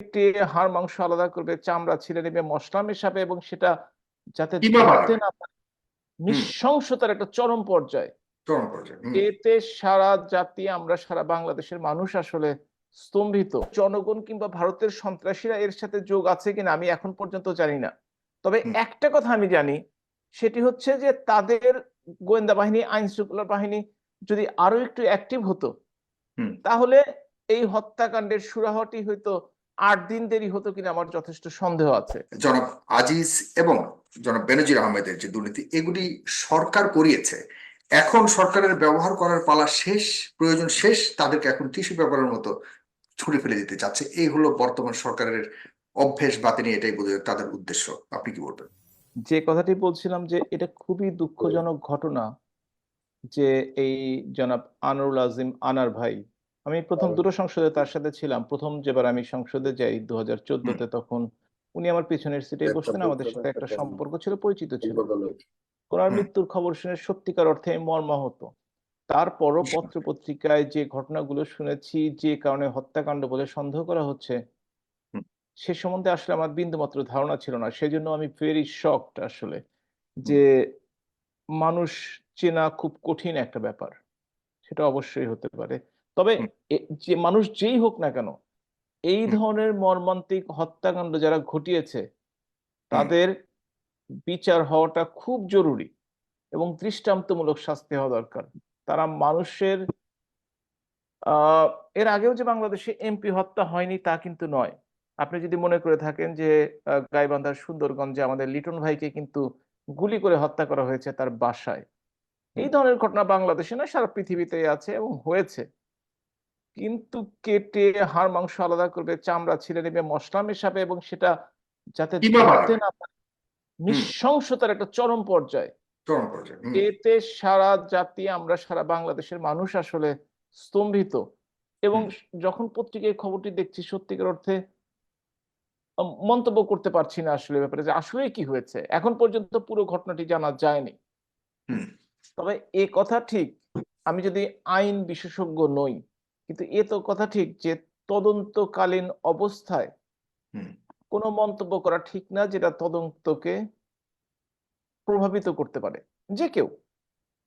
কেটে হাড় মাংস আলাদা করবে চামড়া ছিঁড়ে নেবে মশলা মেশাবে এবং সেটা যাতে কীভাবে ধরতে না পারে। নৃশংসতার একটা চরম পর্যায়ে। চরম পর্যায়ে হুম, এতে সারা জাতি আমরা সারা বাংলাদেশের মানুষ আসলে স্তম্ভিত। জনগণ কিংবা ভারতের সন্ত্রাসীরা এর সাথে যোগ আছে কিনা আমি এখন পর্যন্ত জানি না। তবে একটা কথা আমি জানি সেটি হচ্ছে যে তাদের গোয়েন্দা বাহিনী আইন শৃঙ্খলা বাহিনী যদি আরও একটু অ্যাক্টিভ হতো তাহলে এই হত্যাকাণ্ডের সুরাহটি হয়তো আট দিন দেরি হতো কিনা আমার যথেষ্ট সন্দেহ আছে। জনাব আজিজ এবং জনাব বেনজির আহমেদের যে দুর্নীতি এগুলি সরকার করিয়েছে। এখন সরকারের ব্যবহার করার পালা শেষ প্রয়োজন শেষ তাদেরকে এখন টিস্যু পেপারের মতো ছুড়ে ফেলে দিতে চাচ্ছে। এই হলো বর্তমান সরকারের অভ্যেস বাতিনি এটাই বোধ তাদের উদ্দেশ্য। আপনি কি বলবেন? যে কথাটি বলছিলাম যে এটা খুবই দুঃখজনক ঘটনা যে এই জনাব আনোয়ারুল আজিম আনার ভাই আমি প্রথম দুটো সংসদে তার সাথে ছিলাম। প্রথম যেবার আমি সংসদে যাই দু হাজার চোদ্দতে তখন উনি আমার পিছনের সিটে বসতেন। আমাদের সাথে একটা সম্পর্ক ছিল পরিচিত ছিল। ওনার মৃত্যুর খবর শুনে সত্যিকার অর্থে মর্মাহত তারপরও পত্র পত্রিকায় যে ঘটনাগুলো শুনেছি যে কারণে হত্যাকাণ্ড বলে সন্দেহ করা হচ্ছে সে সম্বন্ধে আসলে আমার বিন্দুমাত্র ধারণা ছিল না। সেজন্য আমি ভেরি শকড আসলে যে মানুষ চেনা খুব কঠিন একটা ব্যাপার। সেটা অবশ্যই হতে পারে। তবে যে মানুষ যেই হোক না কেন এই ধরনের মর্মান্তিক হত্যাকাণ্ড যারা ঘটিয়েছে তাদের বিচার হওয়াটা খুব জরুরি এবং দৃষ্টান্তমূলক শাস্তি হওয়া দরকার। তারা মানুষের আহ এর আগেও যে বাংলাদেশে এমপি হত্যা হয়নি তা কিন্তু নয়। আপনি যদি মনে করে থাকেন যে গাইবান্ধার সুন্দরগঞ্জে আমাদের লিটন ভাইকে কিন্তু গুলি করে হত্যা করা হয়েছে তার বাসায়। এই ধরনের ঘটনা বাংলাদেশে নয় সারা পৃথিবীতে আছে এবং হয়েছে। কিন্তু কেটে হাড় মাংস আলাদা করবে চামড়া ছিঁড়ে নেবে মশলা মেশাবে এবং সেটা যাতে কীভাবে ধরতে না পারে। নৃশংসতার একটা চরম পর্যায়ে। চরম পর্যায়ে এতে সারা জাতি আমরা সারা বাংলাদেশের মানুষ আসলে স্তম্ভিত। এবং যখন পত্রিকায় খবরটি দেখছি সত্যিকার অর্থে মন্তব্য করতে পারছি না আসলে ব্যাপারে যে আসলে কি হয়েছে। এখন পর্যন্ত পুরো ঘটনাটি জানা যায়নি। তবে এ কথা ঠিক আমি যদি আইন বিশেষজ্ঞ নই কিন্তু এ তো কথা ঠিক যে তদন্তকালীন অবস্থায়। কোনো মন্তব্য করা ঠিক না যেটা তদন্তকে প্রভাবিত করতে পারে। যে কেউ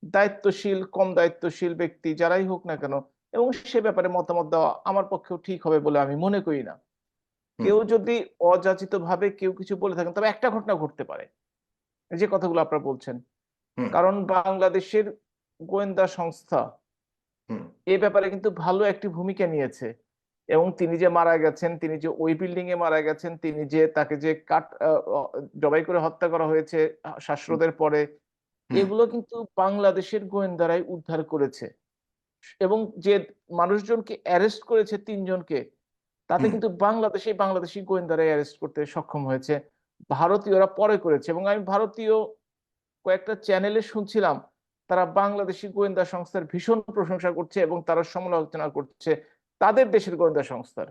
দায়িত্বশীল কম দায়িত্বশীল ব্যক্তি যারাই হোক না কেন এবং সে ব্যাপারে মতামত দেওয়া আমার পক্ষেও ঠিক হবে বলে আমি মনে করি না। কেউ যদি অযাচিত ভাবে কেউ কিছু বলে থাকেন তবে একটা ঘটনা ঘটতে পারে। যে কথাগুলো আপনারা বলছেন। কারণ বাংলাদেশের গোয়েন্দা সংস্থা। এ ব্যাপারে কিন্তু ভালো একটি ভূমিকা নিয়েছে। এবং তিনি যে মারা গেছেন তিনি যে ওই বিল্ডিং এ মারা গেছেন তিনি যে তাকে যে কাট জবাই করে হত্যা করা হয়েছে শ্বাসরোধের পরে এগুলো কিন্তু বাংলাদেশের গোয়েন্দারাই উদ্ধার করেছে। এবং যে মানুষজনকে অ্যারেস্ট করেছে তিনজনকে তাতে কিন্তু বাংলাদেশে বাংলাদেশি গোয়েন্দারাই অ্যারেস্ট করতে সক্ষম হয়েছে। ভারতীয়রা পরে করেছে। এবং আমি ভারতীয় কয়েকটা চ্যানেলে শুনছিলাম তারা বাংলাদেশি গোয়েন্দা সংস্থার ভীষণ প্রশংসা করছে এবং তারা সমালোচনা করছে তাদের দেশের গোয়েন্দা সংস্থার।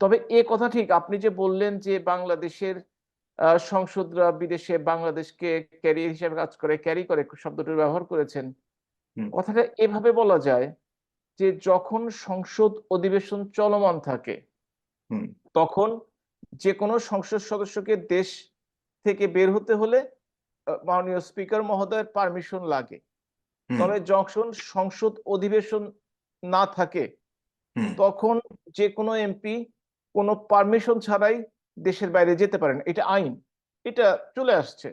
তবে এ কথা ঠিক আপনি যে বললেন যে বাংলাদেশের সংসদরা বিদেশে বাংলাদেশকে ক্যারিয়ার হিসেবে কাজ করে ক্যারি করে শব্দটি ব্যবহার করেছেন কথাটা এভাবে বলা যায় যে যখন সংসদ অধিবেশন চলমান থাকে। তখন যে কোনো সংসদ সদস্যকে দেশ থেকে বের হতে হলে মাননীয় স্পিকার মহোদয়ের পারমিশন লাগে। তবে যখন সংসদ অধিবেশন না থাকে তখন যে কোনো এমপি কোনো পারমিশন ছাড়াই দেশের বাইরে যেতে পারেন। এটা আইন। এটা চলে আসছে।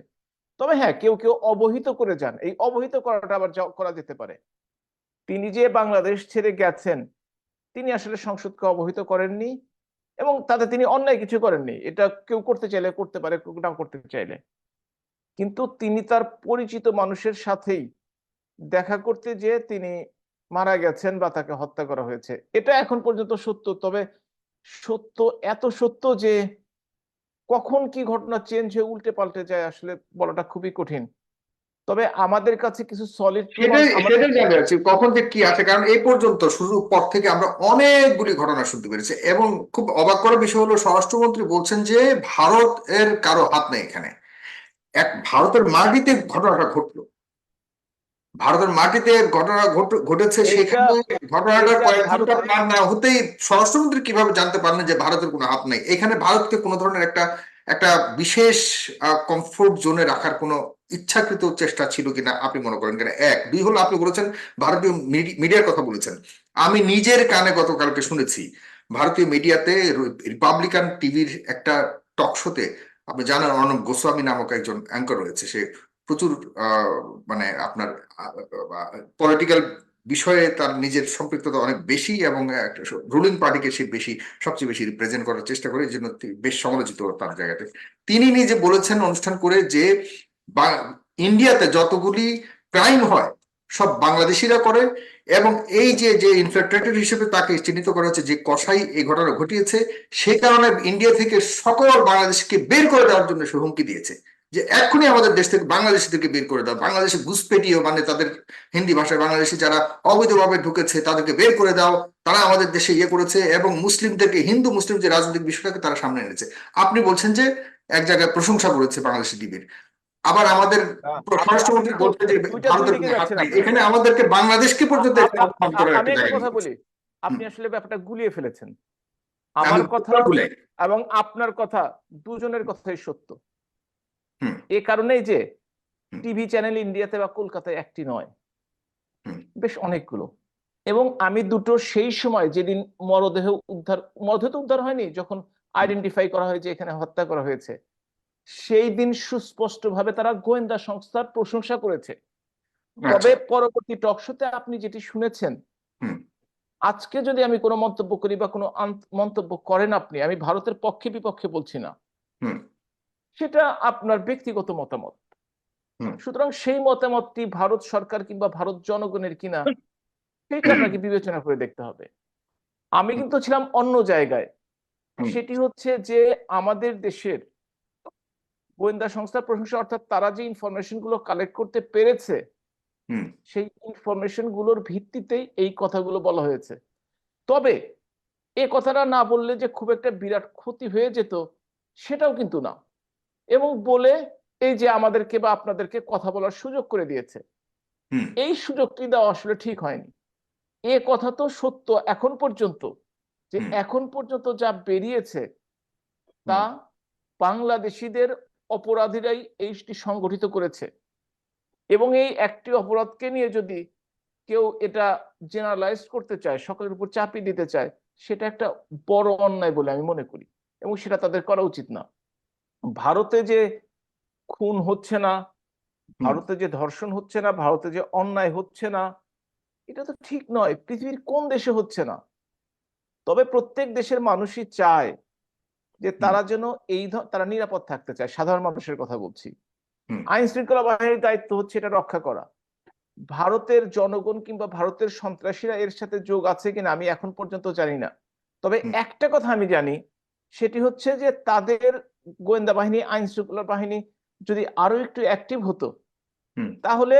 তবে হ্যাঁ কেউ কেউ অবহিত করে যান। এই অবহিত করাটা আবার করা যেতে পারে। তিনি যে বাংলাদেশ ছেড়ে গেছেন তিনি আসলে সংসদকে অবহিত করেননি এবং তাতে তিনি অন্যায় কিছু করেননি। এটা কেউ করতে চাইলে করতে পারে না করতে চাইলে। কিন্তু তিনি তার পরিচিত মানুষের সাথেই দেখা করতে যে তিনি মারা গেছেন বা তাকে হত্যা করা হয়েছে। এটা এখন পর্যন্ত সত্য তবে সত্য এত সত্য যে কখন কি ঘটনা চেঞ্জ হয়ে উল্টে পাল্টে যায় আসলে বলাটা খুবই কঠিন। তবে আমাদের কাছে কিছু সলিড কখন যে কি আছে কারণ এই পর্যন্ত শুরুর পর থেকে আমরা অনেকগুলি ঘটনা শুনতে পেরেছি এবং খুব অবাক করার বিষয় হলো স্বরাষ্ট্রমন্ত্রী বলছেন যে ভারত এর কারও হাত নেই এখানে। এক ভারতের মাটিতে ঘটনাটা ঘটলো। ভারতের মাটিতে ঘটনা ঘটেছে সেখানে ঘটনাটা কয়েক ঘণ্টা না হতেই স্বরাষ্ট্রমন্ত্রী কীভাবে জানতে পারলেন যে ভারতের কোনো হাত নেই? এখানে ভারতকে কোনো ধরনের একটা একটা বিশেষ কমফোর্ট জোনে রাখার কোনো ইচ্ছাকৃত চেষ্টা ছিল কিনা আপনি মনে করেন কিনা? এক দুই হলো আপনি বলেছেন ভারতীয় মিডিয়ার কথা বলেছেন। আমি নিজের কানে গতকালকে শুনেছি ভারতীয় মিডিয়াতে রিপাবলিকান টিভির একটা টক শোতে আপনি জানেন অর্ণব গোস্বামী নামক একজন অ্যাঙ্কর রয়েছে, সে প্রচুর মানে আপনার পলিটিক্যাল বিষয়ে তার নিজের সম্পৃক্ততা অনেক বেশি এবং রুলিং পার্টিকে সে বেশি, সবচেয়ে বেশি রিপ্রেজেন্ট করার চেষ্টা করে, এই জন্য বেশ সমালোচিত তার জায়গাতে। তিনি নিজে বলেছেন অনুষ্ঠান করে যে ইন্ডিয়াতে যতগুলি ক্রাইম হয় সব বাংলাদেশিরা করে এবং এই যে যে ইনফিল্ট্রেটেড হিসেবে তাকে চিহ্নিত করা হচ্ছে, যে কসাই এই ঘটনা ঘটিয়েছে, সে কারণে ইন্ডিয়া থেকে সকল বাংলাদেশকে বের করে দেওয়ার জন্য সে হুমকি দিয়েছে। যে এক্ষুনি আমাদের দেশ থেকে বাংলাদেশিদেরকে বের করে দাও। বাংলাদেশে ঘুষপেটিও মানে তাদের হিন্দি ভাষায় বাংলাদেশি যারা অবৈধভাবে ঢুকেছে, তাদেরকে বের করে দাও। তারা আমাদের দেশে ইয়ে করেছে এবং মুসলিমদেরকে, হিন্দু মুসলিম যে রাজনৈতিক বিষয়টাকে তারা সামনে এনেছে। আপনি বলছেন যে এক জায়গায় প্রশংসা করেছে বাংলাদেশি ডিবির আবার আমাদের স্বরাষ্ট্রমন্ত্রী বলছে যে ভারতের এখানে আমাদেরকে বাংলাদেশকে পর্যন্ত আমি একটা কথা বলি। আপনি আসলে ব্যাপারটা গুলিয়ে ফেলেছেন। আমার কথা এবং আপনার কথা দুজনের কথাই সত্য। এ কারণেই যে টিভি চ্যানেল ইন্ডিয়াতে বা কলকাতায় একটি নয়। বেশ অনেকগুলো। এবং আমি দুটো সেই সময় যেদিন মরদেহ উদ্ধার মরদেহ তো উদ্ধার হয়নি যখন আইডেন্টিফাই করা হয়েছে এখানে হত্যা করা হয়েছে। সেই দিন সুস্পষ্টভাবে তারা গোয়েন্দা সংস্থার প্রশংসা করেছে। তবে আচ্ছা, পরবর্তী টকশোতে আপনি যেটি শুনেছেন আজকে যদি আমি কোনো মন্তব্য করি বা কোনো মন্তব্য করেন আপনি আমি ভারতের পক্ষে বিপক্ষে বলছি না। সেটা আপনার ব্যক্তিগত মতামত। সুতরাং সেই মতামতটি ভারত সরকার কিংবা ভারত জনগণের কিনা সেটা আপনাকে বিবেচনা করে দেখতে হবে। আমি কিন্তু ছিলাম অন্য জায়গায়। সেটি হচ্ছে যে আমাদের দেশের গোয়েন্দা সংস্থার প্রশংসা অর্থাৎ তারা যে ইনফরমেশনগুলো কালেক্ট করতে পেরেছে সেই ইনফরমেশনগুলোর ভিত্তিতেই এই কথাগুলো বলা হয়েছে। তবে এ কথাটা না বললে যে খুব একটা বিরাট ক্ষতি হয়ে যেত সেটাও কিন্তু না। এবং বলে এই যে আমাদেরকে বা আপনাদেরকে কথা বলার সুযোগ করে দিয়েছে এই সুযোগটি দেওয়া আসলে ঠিক হয়নি। এ কথা তো সত্য এখন পর্যন্ত যে এখন পর্যন্ত যা বেরিয়েছে তা বাংলাদেশিদের অপরাধীরাই এইটি সংগঠিত করেছে। এবং এই একটি অপরাধকে নিয়ে যদি কেউ এটা জেনারেলাইজ করতে চায় সকলের উপর চাপিয়ে দিতে চায় সেটা একটা বড় অন্যায় বলে আমি মনে করি এবং সেটা তাদের করা উচিত না। ভারতে যে খুন হচ্ছে না ভারতে যে ধর্ষণ হচ্ছে না ভারতে যে অন্যায় হচ্ছে না এটা তো ঠিক নয়। পৃথিবীর কোন দেশে হচ্ছে না? তবে প্রত্যেক দেশের মানুষই চায় যে তারা যেন এই তারা নিরাপদ থাকতে চায় সাধারণ মানুষের কথা বলছি। আইন শৃঙ্খলা বাহিনীর দায়িত্ব হচ্ছে এটা রক্ষা করা। ভারতের জনগণ কিংবা ভারতের সন্ত্রাসীরা এর সাথে যোগ আছে কিনা আমি এখন পর্যন্ত জানি না। তবে একটা কথা আমি জানি সেটি হচ্ছে যে তাদের গোয়েন্দা বাহিনী আইন শৃঙ্খলা বাহিনী যদি আরও একটু অ্যাক্টিভ হতো তাহলে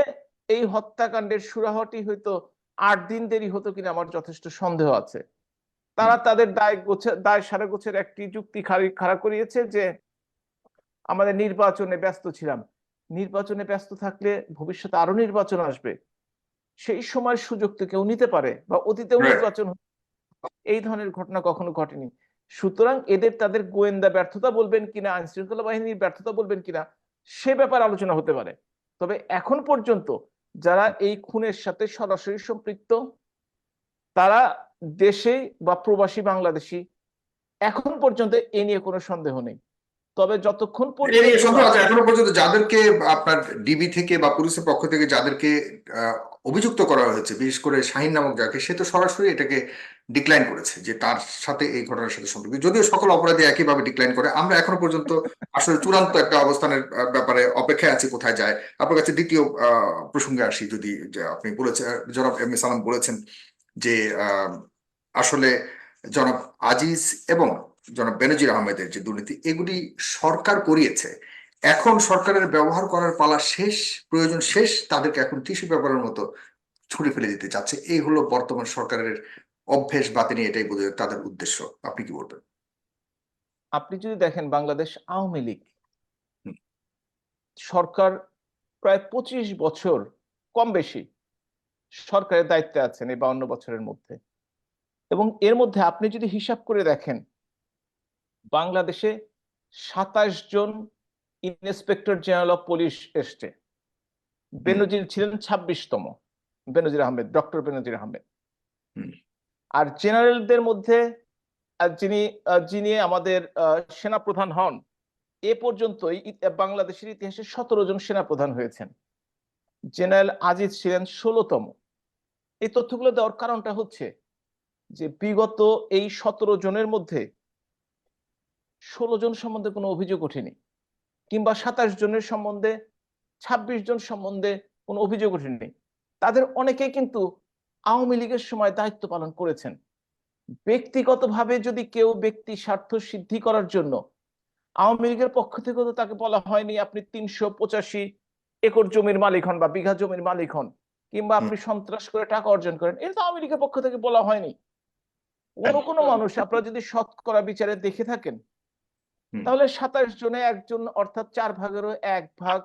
এই হত্যাকাণ্ডের সুরাহটি হয়তো আট দিন দেরি হতো কিনা আমার যথেষ্ট সন্দেহ আছে। তারা তাদের দায় গোছে দায় সারা গোছের একটি যুক্তি খাড়া করিয়েছে যে আমাদের নির্বাচনে ব্যস্ত ছিলাম। নির্বাচনে ব্যস্ত থাকলে ভবিষ্যতে আরও নির্বাচন আসবে। সেই সময় সুযোগ তো কেউ নিতে পারে বা অতীতেও নির্বাচন এই ধরনের ঘটনা কখনো ঘটেনি। সুতরাং এদের তাদের গোয়েন্দা ব্যর্থতা বলবেন কিনা আইন শৃঙ্খলা বাহিনীর ব্যর্থতা বলবেন কিনা সে ব্যাপারে আলোচনা হতে পারে। তবে এখন পর্যন্ত যারা এই খুনের সাথে সরাসরি সম্পৃক্ত তারা দেশে বা প্রবাসী বাংলাদেশি এখন পর্যন্ত এ নিয়ে কোনো সন্দেহ নেই। তবে যতক্ষণ পর্যন্ত এখনও পর্যন্ত যাদেরকে আপনার ডিবি থেকে বা পুলিশের পক্ষ থেকে যাদেরকে অভিযুক্ত করা হয়েছে বিশেষ করে শাহিন নামক যাকে সে তো সরাসরি এটাকে ডিক্লাইন করেছে যে তার সাথে এই ঘটনার সাথে সম্পর্কিত। যদিও সকল অপরাধী একইভাবে ডিক্লাইন করে আমরা এখনও পর্যন্ত আসলে চূড়ান্ত একটা অবস্থানের ব্যাপারে অপেক্ষায় আছি কোথায় যায়। আপনার কাছে দ্বিতীয় আহ, প্রসঙ্গে আসি যদি আপনি বলেছেন জনাব এম এ সালাম বলেছেন যে আহ, আসলে জনাব আজিজ এবং জনাব বেনজির আহমেদের যে দুর্নীতি এগুলি সরকার করিয়েছে। এখন সরকারের ব্যবহার করার পালা শেষ প্রয়োজন শেষ তাদেরকে এখন টিস্যু পেপারের মতো ছুড়ে ফেলে দিতে চাচ্ছে। এই হলো বর্তমান সরকারের অভ্যেস বাতিনি এটাই বোধ হয় তাদের উদ্দেশ্য। আপনি কি বলবেন? আপনি যদি দেখেন বাংলাদেশ আওয়ামী লীগ। সরকার প্রায় পঁচিশ বছর কম বেশি সরকারের দায়িত্বে আছেন এই বাউন্ন বছরের মধ্যে। এবং এর মধ্যে আপনি যদি হিসাব করে দেখেন বাংলাদেশে সাতাশ জন ইন্সপেক্টর জেনারেল অফ পুলিশ এসছে। বেনজির ছিলেন ছাব্বিশতম বেনজির আহমেদ ডক্টর বেনজির আহমেদ। আর জেনারেলদের মধ্যে যিনি যিনি আমাদের সেনা প্রধান হন এ পর্যন্তই ই- বাংলাদেশের ইতিহাসে সতেরো জন সেনাপ্রধান হয়েছেন। জেনারেল আজিজ ছিলেন ষোলোতম। এই তথ্যগুলো দেওয়ার কারণটা হচ্ছে যে বিগত এই সতেরো জনের মধ্যে ষোলো জন সম্বন্ধে কোনো অভিযোগ ওঠেনি কিংবা সাতাশ জনের সম্বন্ধে ছাব্বিশ জন সম্বন্ধে কোনো অভিযোগ ওঠেনি। তাদের অনেকেই কিন্তু আওয়ামী লীগের সময় দায়িত্ব পালন করেছেন। ব্যক্তিগতভাবে যদি কেউ ব্যক্তি স্বার্থ সিদ্ধি করার জন্য আওয়ামী লীগের পক্ষ থেকে তো তাকে বলা হয়নি আপনি তিনশো পঁচাশি একর জমির মালিক হন বা বিঘা জমির মালিক হন কিংবা আপনি সন্ত্রাস করে টাকা অর্জন করেন এটা তো আওয়ামী লীগের পক্ষ থেকে বলা হয়নি। কোনো কোনো মানুষ আপনারা যদি শতকরা বিচারে দেখে থাকেন তাহলে সাতাশ জনে একজন অর্থাৎ চার ভাগেরও এক ভাগ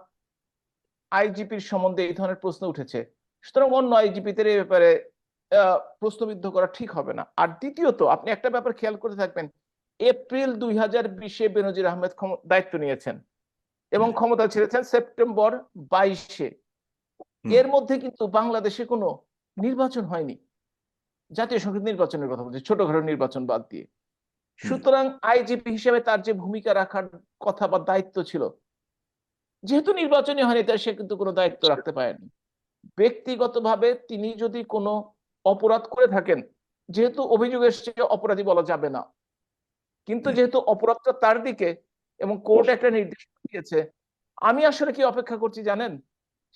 আইজিপির সম্বন্ধে এই ধরনের প্রশ্ন উঠেছে। সুতরাং অন্য আইজিপিদের এই ব্যাপারে প্রশ্নবিদ্ধ করা ঠিক হবে না। আর দ্বিতীয়ত আপনি একটা ব্যাপার খেয়াল করে থাকবেন এপ্রিল দুই হাজার বিশে বেনজির আহমেদ দায়িত্ব নিয়েছেন এবং ক্ষমতা ছেড়েছেন সেপ্টেম্বর বাইশে। এর মধ্যে কিন্তু বাংলাদেশে কোনো নির্বাচন হয়নি। জাতীয় সংসদ নির্বাচনের কথা বলছি ছোটখাটো নির্বাচন বাদ দিয়ে। সুতরাং আইজিপি হিসেবে তার যে ভূমিকা রাখার কথা বা দায়িত্ব ছিল যেহেতু নির্বাচনই হয়নি তাই সে কিন্তু কোনো দায়িত্ব রাখতে পারেনি। ব্যক্তিগতভাবে তিনি যদি কোনো অপরাধ করে থাকেন যেহেতু অভিযোগ এসছে অপরাধী বলা যাবে না কিন্তু যেহেতু অপরাধটা তার দিকে এবং কোর্ট একটা নির্দেশ দিয়েছে আমি আসলে কি অপেক্ষা করছি জানেন?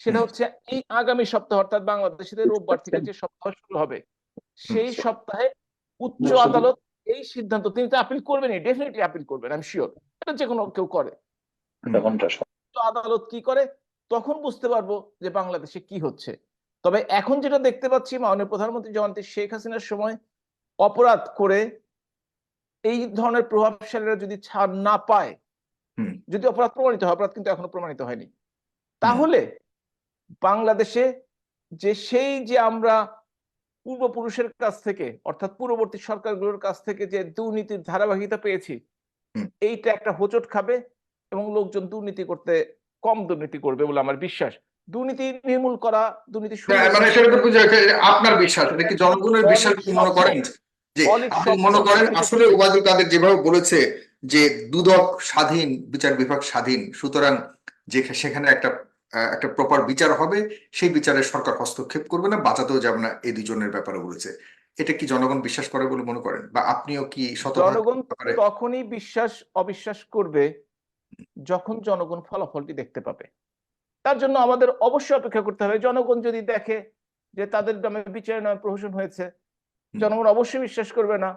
সেটা হচ্ছে এই আগামী সপ্তাহ অর্থাৎ বাংলাদেশের রোববার থেকে যে সপ্তাহ শুরু হবে সেই সপ্তাহে উচ্চ আদালত এই সিদ্ধান্ত তিনি তো আপিল করবেনই ডেফিনেটলি আপিল করবেন আমি শিওর এটা যে কোনো কেউ করে। আদালত কি করে? তখন বুঝতে পারব যে বাংলাদেশে কি হচ্ছে। তবে এখন যেটা দেখতে পাচ্ছি মাননীয় প্রধানমন্ত্রী জয়ন্তী শেখ হাসিনার সময় অপরাধ করে এই ধরনের প্রভাবশালীরা যদি ছাড় না পায় যদি অপরাধ প্রমাণিত হয় অপরাধ কিন্তু এখনও প্রমাণিত হয়নি। তাহলে বাংলাদেশে যে সেই যে আমরা পূর্বপুরুষের কাছ থেকে অর্থাৎ পূর্ববর্তী সরকারগুলোর কাছ থেকে যে দুর্নীতির ধারাবাহিকতা পেয়েছি এইটা একটা হোঁচট খাবে এবং লোকজন দুর্নীতি করতে কম দুর্নীতি করবে বলে আমার বিশ্বাস। দুর্নীতি নির্মূল করা দুর্নীতি হ্যাঁ, মানে আপনার বিশ্বাস এটা কি জনগণের বিশ্বাস মনে করেন? যে মনে করেন আসলে ওবায়দুল কাদের যেভাবে বলেছে যে দুদক স্বাধীন বিচার বিভাগ স্বাধীন সুতরাং যে সেখানে একটা একটা প্রপার বিচার হবে সেই বিচারে সরকার হস্তক্ষেপ করবে না বাঁচাতেও যাবে না এই দুজনের ব্যাপারে বলেছে। এটা কি জনগণ বিশ্বাস করে বলে মনে করেন? বা আপনিও কি জনগণ তখনই বিশ্বাস অবিশ্বাস করবে যখন জনগণ ফলাফলটি দেখতে পাবে। তার জন্য আমাদের অবশ্যই অপেক্ষা করতে হবে। জনগণ যদি দেখে যে তাদের নামে বিচারের নামে প্রহসন হয়েছে জনগণ অবশ্যই বিশ্বাস করবে না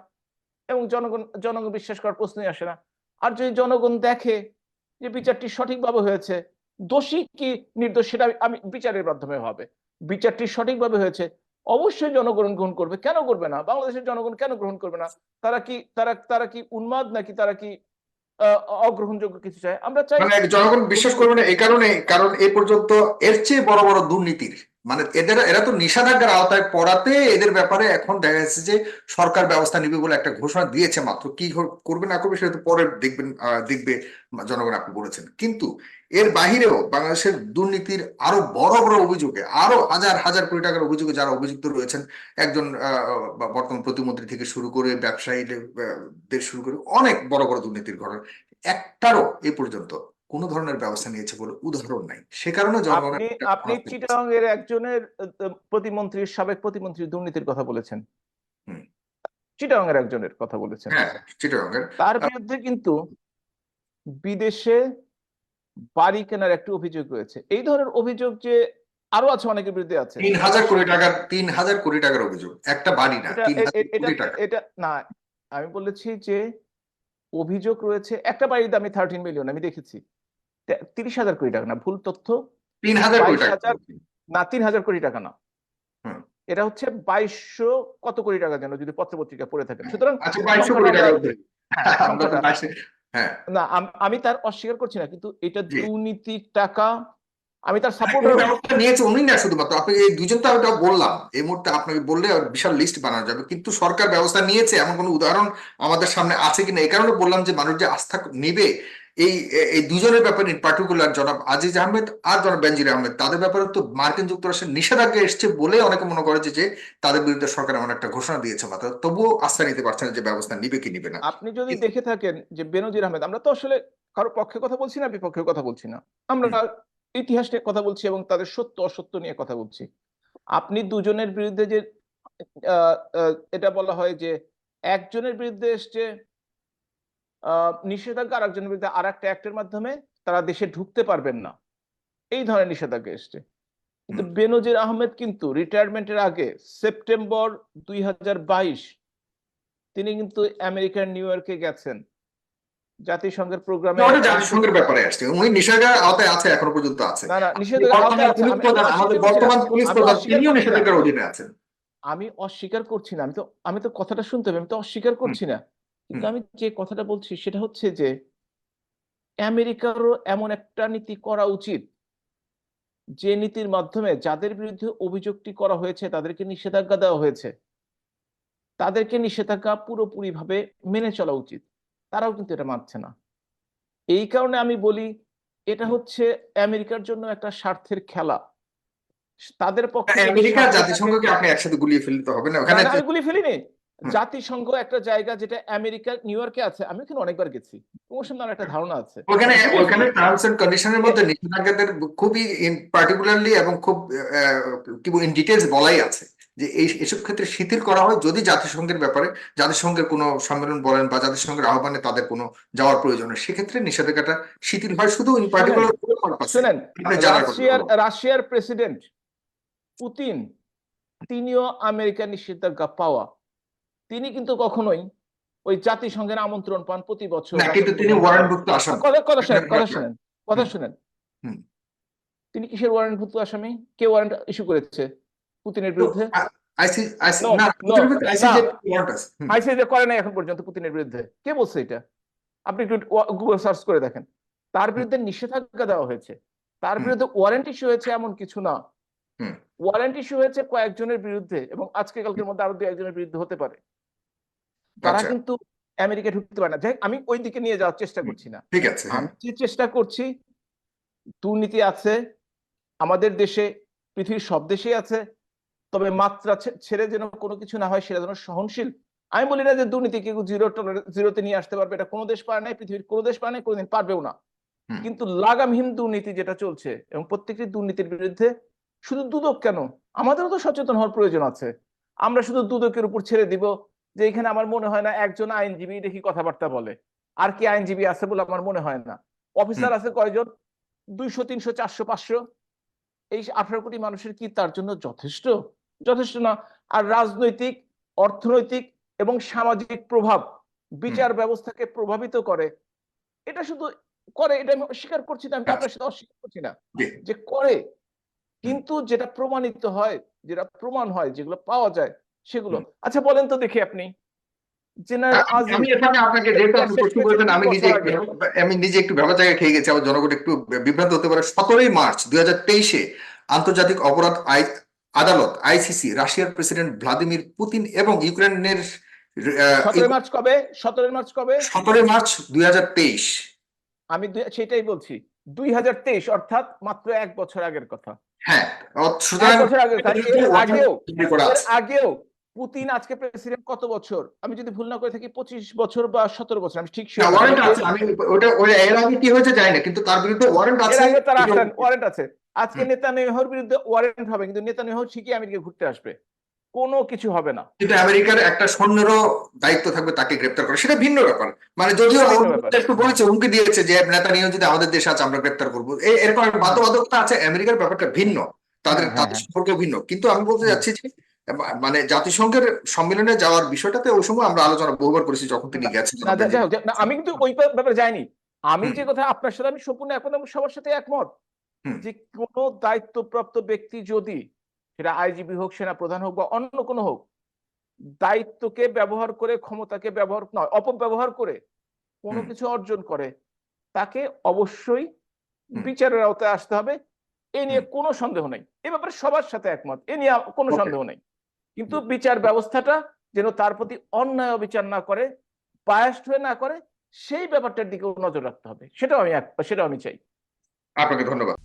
এবং জনগণ জনগণ বিশ্বাস করার প্রশ্নই আসে না। আর যদি জনগণ দেখে যে বিচারটি সঠিকভাবে হয়েছে দোষী কি নির্দোষ সেটা আমি- বিচারের মাধ্যমে হবে। বিচারটি সঠিকভাবে হয়েছে, অবশ্যই জনগণ গ্রহণ করবে। কেন করবে না? বাংলাদেশের জনগণ কেন গ্রহণ করবে না? তারা কি, তারা তারা কি উন্মাদ নাকি তারা কি অগ্রহণযোগ্য কিছু চায়? আমরা চাই মানে জনগণ বিশ্বাস করবে না এই কারণে, কারণ এ পর্যন্ত এর চেয়ে বড় বড় দুর্নীতির মানে এদের, এরা তো নিষেধাজ্ঞার আওতায় পড়াতে এদের ব্যাপারে এখন দেখা যাচ্ছে যে সরকার ব্যবস্থা নিবে বলে একটা ঘোষণা দিয়েছে মাত্র। কি করবে না করবে সেটা তো পরে দেখবেন দেখবে জনগণ আপনি বলেছেন। কিন্তু এর বাহিরেও বাংলাদেশের দুর্নীতির আরও বড় বড় অভিযোগে, আরও হাজার হাজার কোটি টাকার অভিযোগে যারা অভিযুক্ত রয়েছেন, একজন বর্তমান প্রতিমন্ত্রী থেকে শুরু করে ব্যবসায়ীদের শুরু করে অনেক বড় বড় দুর্নীতির ঘটনা, একটারও এ পর্যন্ত কোনো ধরনের ব্যবস্থা নিয়েছে বলে উদাহরণ নাই। সে কারণে আপনি আপনি চিটাং এর একজনের প্রতিমন্ত্রীর সাবেক প্রতিমন্ত্রীর দুর্নীতির কথা বলেছেন। চিটাং এর একজনের কথা বলেছেন। হ্যাঁ চিটাগাঙ্গের তার বিরুদ্ধে কিন্তু বিদেশে বাড়ি কেনার একটি অভিযোগ রয়েছে। এই ধরনের অভিযোগ যে আরও আছে অনেকের বিরুদ্ধে আছে। তিন হাজার কোটি টাকার তিন হাজার কোটি টাকার অভিযোগ। একটা বাড়ি না এটা তিন হাজার কোটি টাকা। এটা না আমি বলেছি যে অভিযোগ রয়েছে একটা বাড়ির দামই থার্টিন মিলিয়ন আমি দেখেছি। তিরিশ হাজার কোটি টাকা না ভুল তথ্য। তিন হাজার না তিন হাজার কোটি টাকা না। এটা হচ্ছে বাইশশো কত কোটি টাকা যেন যদি পত্রপত্রিকা পড়ে থাকেন সুতরাং আচ্ছা হ্যাঁ, হ্যাঁ। না আমি তার অস্বীকার করছি না কিন্তু এটা দুর্নীতির টাকা। আমি তার ব্যবস্থা নিয়েছে উনি না শুধুমাত্র? আপনি এই দুজন তো আমি বললাম। এই মুহূর্তে আপনাকে বললে বিশাল লিস্ট বানানো যাবে। কিন্তু সরকার ব্যবস্থা নিয়েছে এমন কোনো উদাহরণ আমাদের সামনে আছে কিনা? এই কারণে বললাম যে মানুষ যে আস্থা নেবে এই এই দুজনের ব্যাপারে ইন পার্টিকুলার জনাব আজিজ আহমেদ আর জনাব বেনজির আহমেদ তাদের ব্যাপারে তো মার্কিন যুক্তরাষ্ট্রের নিষেধাজ্ঞা এসছে বলে অনেকে মনে করে যে তাদের বিরুদ্ধে সরকার এমন একটা ঘোষণা দিয়েছে মাত্র। তবুও আস্থা নিতে পারছে না যে ব্যবস্থা নিবে কি নিবে না। আপনি যদি দেখে থাকেন যে বেনজির আহমেদ আমরা তো আসলে কারও পক্ষে কথা বলছি না বিপক্ষে কথা বলছি না। আমরা ইতিহাস নিয়ে কথা বলছি এবং তাদের সত্য অসত্য নিয়ে কথা বলছি। আপনি দুজনের বিরুদ্ধে যে এটা বলা হয় যে একজনের বিরুদ্ধে এসছে নিষেধাজ্ঞা আর একজনের বিরুদ্ধে আর একটা অ্যাক্টের মাধ্যমে তারা দেশে ঢুকতে পারবেন না। এই ধরনের নিষেধাজ্ঞা এসছে। কিন্তু বেনজির আহমেদ কিন্তু রিটায়ারমেন্টের আগে সেপ্টেম্বর দুই তিনি কিন্তু আমেরিকার নিউ ইয়র্কে গেছেন। জাতিসংঘের প্রোগ্রামে জাতিসংঘের ব্যাপারে আসছে। উনি নিষেধাজ্ঞার আওতায় আছে এখনও পর্যন্ত আছে। না না নিষেধাজ্ঞা বর্তমান আওতায় আছে। আমাদের বর্তমান। পুলিশ প্রধান তিনিও নিষেধাজ্ঞার অধীনে আছেন। আমি অস্বীকার করছি না। আমি তো আমি তো কথাটা শুনতে হবে আমি তো অস্বীকার করছি না। কিন্তু আমি যে কথাটা বলছি সেটা হচ্ছে যে আমেরিকারও এমন একটা নীতি করা উচিত যে নীতির মাধ্যমে যাদের বিরুদ্ধে অভিযোগটি করা হয়েছে তাদেরকে নিষেধাজ্ঞা দেওয়া হয়েছে তাদেরকে নিষেধাজ্ঞা পুরোপুরি ভাবে মেনে চলা উচিত। তারাও কিন্তু এটা মানছে না। এই কারণে আমি বলি এটা হচ্ছে আমেরিকার জন্য একটা স্বার্থের খেলা। তাদের পক্ষে আমেরিকা জাতিসংঘকে আপনি একসাথে গুলিয়ে ফেলতে হবে না। ওখানে গুলি ফেলিনি। জাতিসংঘ একটা জায়গা যেটা আমেরিকার নিউ ইয়র্কে আছে আমি ওখানে অনেকবার গেছি। তোমার সামনে একটা ধারণা আছে। ওখানে ওখানে টার্মস এন্ড কন্ডিশনের মধ্যে নিষেধাজ্ঞাদের খুবই পার্টিকুলারলি এবং খুব কি ইন ডিটেলস বলাই আছে যে এই এসব ক্ষেত্রে শিথিল করা হয় যদি জাতিসংঘের ব্যাপারে জাতিসংঘের কোনো সম্মেলন বলেন বা জাতিসংঘের আহ্বানে তাদের কোনো যাওয়ার প্রয়োজন হয় সেক্ষেত্রে নিষেধাজ্ঞাটা শিথিল হয় শুধু ইন পার্টিকুলার শুনেন রাশিয়ার রাশিয়ার প্রেসিডেন্ট পুতিন তিনিও আমেরিকার নিষেধাজ্ঞা পাওয়া। তিনি কিন্তু কখনোই ওই জাতিসংঘের আমন্ত্রণ পান প্রতি বছর। কিন্তু তিনি ওয়ারেন্টভুক্ত আসামি। কথা শোনেন কথা। শোনেন কথা শুনেন। তিনি কিসের ওয়ারেন্টভুক্ত আসামি? কে ওয়ারেন্ট ইস্যু করেছে? পুতিনের বিরুদ্ধে? ওয়ারেন্ট। আইসিজে করে নাই এখন পর্যন্ত পুতিনের বিরুদ্ধে। কে বলছে এটা? আপনি একটু গুগল সার্চ করে দেখেন। তার বিরুদ্ধে নিষেধাজ্ঞা দেওয়া হয়েছে। তার বিরুদ্ধে ওয়ারেন্ট ইস্যু হয়েছে এমন কিছু না। ওয়ারেন্ট ইস্যু হয়েছে কয়েকজনের বিরুদ্ধে এবং আজকে কালকের মধ্যে আরও দু একজনের বিরুদ্ধে হতে পারে। তারা আচ্ছা। কিন্তু আমেরিকা ঢুকতে পারে না। যাই আমি ওই দিকে নিয়ে যাওয়ার চেষ্টা করছি না। ঠিক আছে হ্যাঁ। আমি যে চেষ্টা করছি দুর্নীতি আছে আমাদের দেশে পৃথিবীর সব দেশেই আছে তবে মাত্রা ছেড়ে যেন কোনো কিছু না হয় সেটা যেন সহনশীল। আমি বলি না যে দুর্নীতি কেউ জিরো জিরোতে নিয়ে আসতে পারবে এটা কোনো দেশ পারে নাই পৃথিবীর কোনো দেশ পারে নাই কোনোদিন পারবেও না। কিন্তু লাগামহীন দুর্নীতি যেটা চলছে এবং প্রত্যেকটি দুর্নীতির বিরুদ্ধে শুধু দুদক কেন? আমাদেরও তো সচেতন হওয়ার প্রয়োজন আছে। আমরা শুধু দুদকের উপর ছেড়ে দিব যে এখানে আমার মনে হয় না একজন আইনজীবী দেখি কথাবার্তা বলে। আর কি আইনজীবী আছে বলে আমার মনে হয় না। অফিসার আছে কয়জন? দুইশো তিনশো চারশো পাঁচশো। এই আঠারো কোটি মানুষের কি তার জন্য যথেষ্ট? যথেষ্ট না। আর রাজনৈতিক অর্থনৈতিক এবং সামাজিক প্রভাব বিচার ব্যবস্থাকে প্রভাবিত করে। এটা শুধু করে এটা আমি অস্বীকার করছি না আমি আপনার সাথে অস্বীকার করছি না। যে করে। কিন্তু যেটা প্রমাণিত হয় যেটা প্রমাণ হয় যেগুলো পাওয়া যায় সেগুলো। আচ্ছা বলেন তো দেখি আপনি। আমি এখানে আপনাকে প্রশ্ন করেছেন আমি নিজে একটু আমি নিজে একটু ভেবা জায়গায় খেয়ে গেছি আমার জনগণ একটু বিভ্রান্ত হতে পারে। সতেরোই মার্চ দুই হাজার তেইশে আন্তর্জাতিক অপরাধ আদালত আইসিসি রাশিয়ার প্রেসিডেন্ট ভ্লাদিমির পুতিন এবং ইউক্রেনের সতেরো মার্চ কবে? সতেরো মার্চ কবে? সতেরোই মার্চ দুই হাজার তেইশ। আমি সেটাই বলছি। দুই হাজার তেইশ অর্থাৎ মাত্র এক বছর আগের কথা। হ্যাঁ সুতরাং আগেও। আগেও পুতিন আজকে প্রেসিডেন্ট কত বছর? আমি যদি ভুল না করে থাকি পঁচিশ বছর বা সতেরো বছর আমি ঠিক ওয়ারেন্ট আছে। আমি ওটা এর আগে কি হয়েছে জানি না কিন্তু তার বিরুদ্ধে ওয়ারেন্ট এর আছে। আগে তার ওয়ারেন্ট আছে। আজকে। নেতানিয়াহুর বিরুদ্ধে ওয়ারেন্ট হবে কিন্তু নেতানিয়াহু ঠিকই আমেরিকা ঘুরতে আসবে। কোনো কিছু হবে না। কিন্তু আমেরিকার একটা সৈন্যেরও দায়িত্ব থাকবে তাকে গ্রেপ্তার করা। সেটা ভিন্ন ব্যাপার। মানে যদিও। একটু বলেছে হুমকি দিয়েছে যে নেতা নিয়ে যদি আমাদের দেশে আছে আমরা গ্রেপ্তার করব। এরকম একটা বাধ্যবাধকতা আছে আমেরিকার ব্যাপারটা ভিন্ন। তাদের হ্যাঁ, তাদের হ্যাঁ। সম্পর্ক ভিন্ন। কিন্তু আমি বলতে চাচ্ছি যে মানে জাতিসংঘের সম্মেলনে যাওয়ার বিষয়টাতে ওই সময় আমরা আলোচনা বহুবার করেছি যখন তিনি গেছেন আমি কিন্তু ওই ব্যাপারে যাইনি। আমি যে কথা আপনার সাথে আমি সম্পূর্ণ একমত এবং সবার সাথে একমত যে কোন দায়িত্বপ্রাপ্ত ব্যক্তি যদি সেটা আইজিবি হোক সেনা প্রধান হোক বা অন্য কোনো হোক দায়িত্বকে ব্যবহার করে ক্ষমতাকে ব্যবহার নয় অপব্যবহার করে কোনো কিছু অর্জন করে তাকে অবশ্যই বিচারের আওতায় আসতে হবে। এ নিয়ে কোনো সন্দেহ নেই। এ ব্যাপারে সবার সাথে একমত। এ নিয়ে কোনো সন্দেহ নেই। কিন্তু বিচার ব্যবস্থাটা যেন তার প্রতি অন্যায় বিচার না করে পায়াস্ট হয়ে না করে, সেই ব্যাপারটার দিকেও নজর রাখতে হবে। সেটাও আমি সেটাও আমি চাই। আপনাকে ধন্যবাদ।